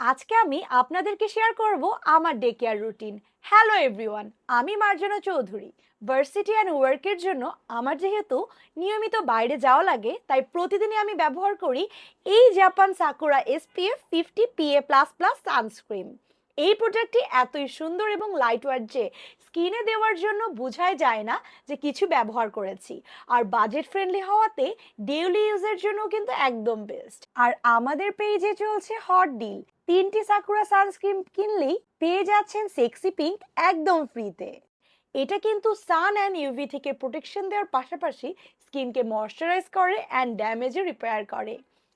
আজকে আমি আপনাদেরকে শেয়ার করব আমার day care routine hello everyone আমি মার্জনা চৌধুরী। ভার্সিটি অ্যান্ড ওয়ার্কের জন্য আমার যেহেতু নিয়মিত বাইরে যাওয়া লাগে, তাই প্রতিদিনই আমি ব্যবহার করি এই Japan Sakura SPF fifty PA plus plus sunscreen এই প্রোডাক্টটি এতই সুন্দর এবং লাইট ওয়ার যে স্কিনে দেওয়ার জন্য বোঝাই যায় না যে কিছু ব্যবহার করেছি। আর বাজেট ফ্রেন্ডলি হওয়াতে ডেইলি ইউজের জন্য কিন্তু একদম বেস্ট আর আমাদের পেজে চলছে হট ডিল তিনটি সাকুরা সানস্ক্রিন কিনলেই পেয়ে যাচ্ছেন সেক্সি পিঙ্ক একদম ফ্রিতে এটা কিন্তু সান অ্যান্ড ইউভি থেকে প্রোটেকশন দেওয়ার পাশাপাশি স্কিনকে ময়শ্চারাইজ করে অ্যান্ড ড্যামেজও রিপেয়ার করে।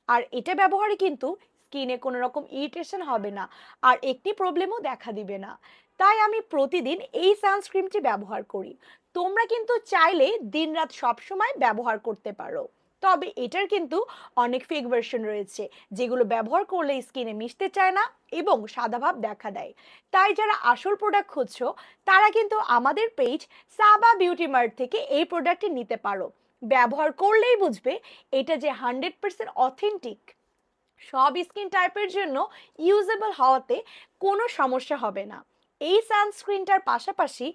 আর এটা ব্যবহারে কিন্তু স্কিনে কোনো রকম ইরিটেশন হবে না আর একটি প্রবলেমও দেখা দিবে না। তাই আমি প্রতিদিন এই সানস্ক্রিনটি ব্যবহার করি। তোমরা কিন্তু চাইলে দিনরাত সবসময় ব্যবহার করতে পারো। তবে এটার কিন্তু অনেক ফেক ভার্সন রয়েছে, যেগুলো ব্যবহার করলে স্কিনে মিশতে চায় না এবং সাদা ভাব দেখা দেয়। তাই যারা আসল প্রোডাক্ট খুঁজছো, তারা কিন্তু আমাদের পেজ সাবা বিউটি মার্ট থেকে এই প্রোডাক্টটি নিতে পারো। ব্যবহার করলেই বুঝবে এটা যে হান্ড্রেড পার্সেন্ট অথেন্টিক সব স্কিন টাইপের জন্য ইউজেবল হওয়াতে কোনো সমস্যা হবে না। এই সানস্ক্রিনটার পাশাপাশি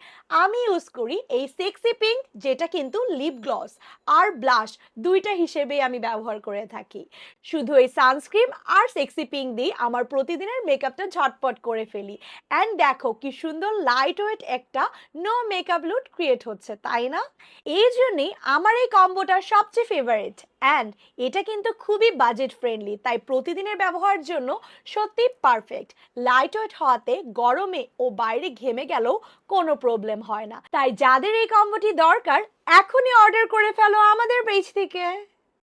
আমি ইউজ করি এই সেক্সি পিঙ্ক, যেটা কিন্তু লিপ গ্লস আর ব্লাশ দুইটা হিসেবে আমি ব্যবহার করে থাকি। শুধু এই সানস্ক্রিন আর সেক্সি পিঙ্ক দিয়ে আমার প্রতিদিনের মেকআপটা ঝটপট করে ফেলি। অ্যান্ড দেখো কি সুন্দর লাইট ওয়েট একটা নো মেকআপ লুক ক্রিয়েট হচ্ছে, তাই না? এই জন্যই আমার এই কম্বোটা সবচেয়ে ফেভারিট অ্যান্ড এটা কিন্তু খুবই বাজেট ফ্রেন্ডলি তাই প্রতিদিনের ব্যবহারের জন্য সত্যি পারফেক্ট লাইট ওয়েট হওয়াতে গরমে ও বাইরে ঘেমে গেলেও কোনো প্রবলেম হয় না। তাই যাদের এই কম্বোটি দরকার, এখনই অর্ডার করে ফেলো আমাদের পেজ থেকে।